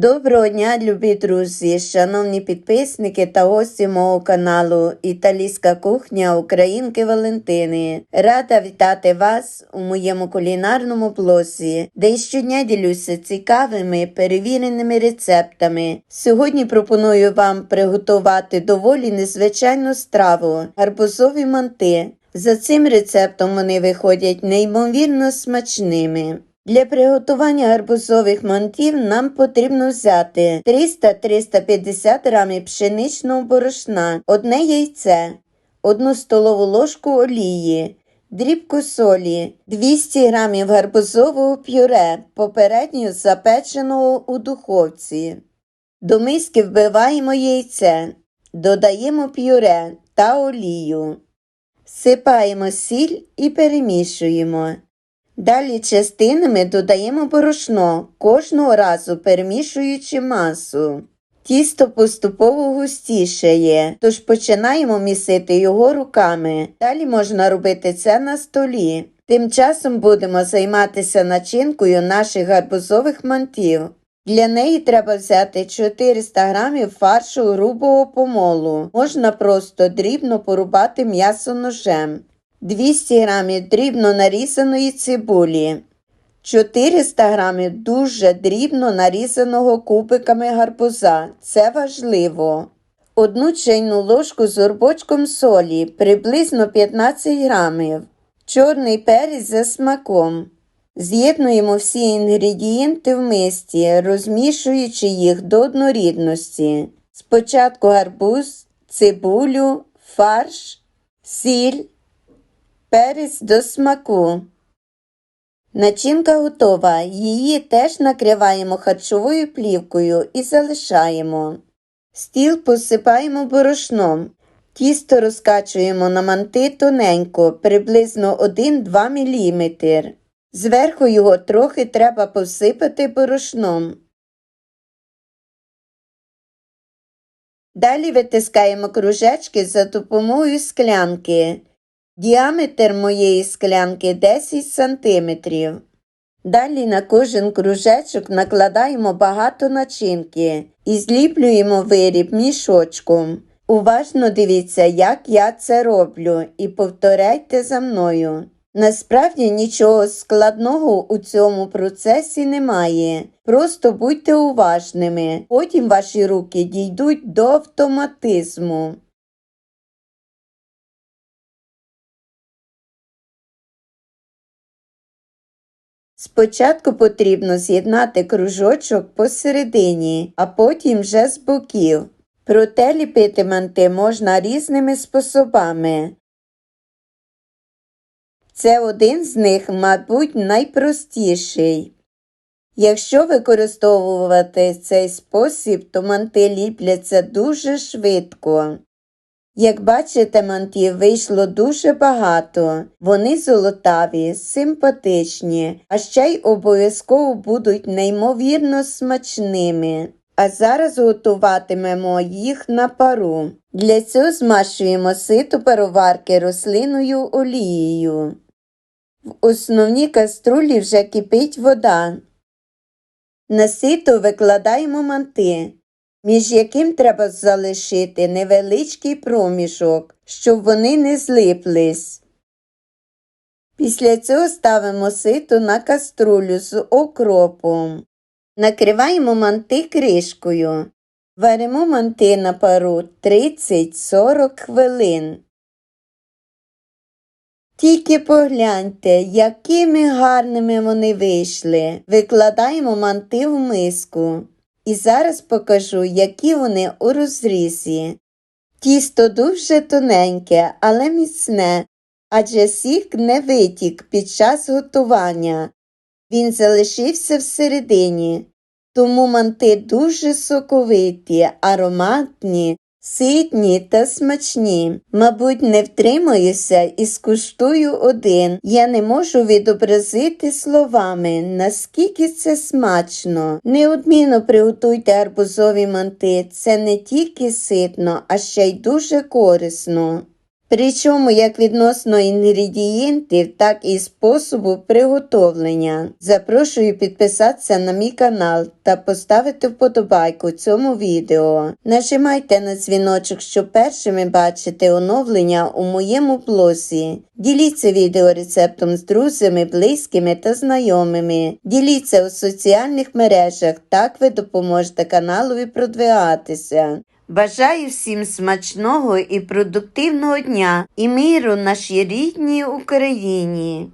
Доброго дня, любі друзі, шановні підписники та гості мого каналу Італійська кухня Українки Валентини. Рада вітати вас у моєму кулінарному блозі, де щодня ділюся цікавими перевіреними рецептами. Сьогодні пропоную вам приготувати доволі незвичайну страву гарбузові манти. За цим рецептом вони виходять неймовірно смачними. Для приготування гарбузових мантів нам потрібно взяти 300-350 грамів пшеничного борошна, одне яйце, 1 столову ложку олії, дрібку солі, 200 грамів гарбузового пюре, попередньо запеченого у духовці. До миски вбиваємо яйце, додаємо пюре та олію. Сипаємо сіль і перемішуємо. Далі частинами додаємо борошно, кожного разу перемішуючи масу. Тісто поступово густішає, тож починаємо місити його руками. Далі можна робити це на столі. Тим часом будемо займатися начинкою наших гарбузових мантів. Для неї треба взяти 400 грамів фаршу грубого помолу. Можна просто дрібно порубати м'ясо ножем. 200 грамів дрібно нарізаної цибулі, 400 грамів дуже дрібно нарізаного кубиками гарбуза. Це важливо. Одну чайну ложку з горбочком солі, приблизно 15 грамів. Чорний перець за смаком. З'єднуємо всі інгредієнти в мисці, розмішуючи їх до однорідності. Спочатку гарбуз, цибулю, фарш, сіль. Перець до смаку. Начинка готова. Її теж накриваємо харчовою плівкою і залишаємо. Стіл посипаємо борошном. Тісто розкачуємо на манти тоненько, приблизно 1-2 мм. Зверху його трохи треба посипати борошном. Далі витискаємо кружечки за допомогою склянки. Діаметр моєї склянки 10 см. Далі на кожен кружечок накладаємо багато начинки і зліплюємо виріб мішочком. Уважно дивіться, як я це роблю, і повторяйте за мною. Насправді нічого складного у цьому процесі немає. Просто будьте уважними, потім ваші руки дійдуть до автоматизму. Спочатку потрібно з'єднати кружочок посередині, а потім вже з боків. Проте ліпити манти можна різними способами. Це один з них, мабуть, найпростіший. Якщо використовувати цей спосіб, то манти ліпляться дуже швидко. Як бачите, мантів вийшло дуже багато. Вони золотаві, симпатичні, а ще й обов'язково будуть неймовірно смачними. А зараз готуватимемо їх на пару. Для цього змащуємо ситу пароварки рослинною олією. В основній каструлі вже кипить вода. На сито викладаємо манти між яким треба залишити невеличкий проміжок, щоб вони не злиплись. Після цього ставимо сито на каструлю з окропом. Накриваємо манти кришкою. Варимо манти на пару 30-40 хвилин. Тільки погляньте, якими гарними вони вийшли. Викладаємо манти в миску. І зараз покажу, які вони у розрізі. Тісто дуже тоненьке, але міцне, адже сік не витік під час готування. Він залишився всередині, тому манти дуже соковиті, ароматні Ситні та смачні. Мабуть, не втримуюся і скуштую один. Я не можу відобразити словами, наскільки це смачно. Неодмінно приготуйте арбузові манти. Це не тільки ситно, а ще й дуже корисно. Причому як відносно інгредієнтів, так і способу приготовлення. Запрошую підписатися на мій канал та поставити вподобайку цьому відео. Нажимайте на дзвіночок, щоб першими бачити оновлення у моєму блозі. Діліться відео рецептом з друзями, близькими та знайомими. Діліться у соціальних мережах, так ви допоможете каналові продвигатися. Бажаю всім смачного і продуктивного дня і миру нашій рідній Україні.